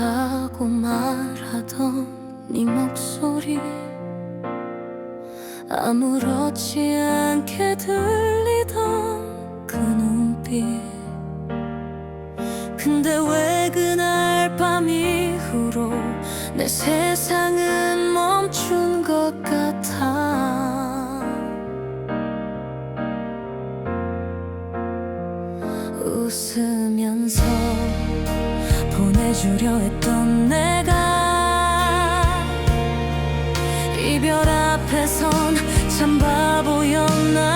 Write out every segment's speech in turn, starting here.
잊었다고 말하던 네 목소리 아무렇지 않게 들리던 그 눈빛. 근데 왜 그날 밤 이후로 내 세상은 멈춘 것 같아? 웃으면서 보내주려 했던 내가 이별 앞에선 참 바보였나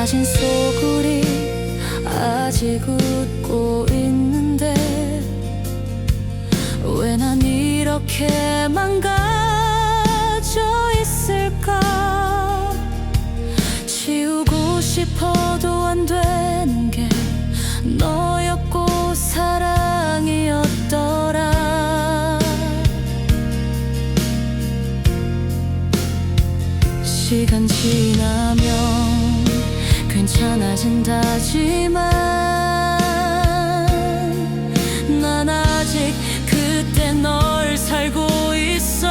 사진 속 우리 아직 웃고 있는데 왜 난 이렇게 망가져 있을까? 지우고 싶어도 안 되는 게 너였고 사랑이었더라. 시간 지나면 괜찮아진다지만 난 아직 그때 널 살고 있어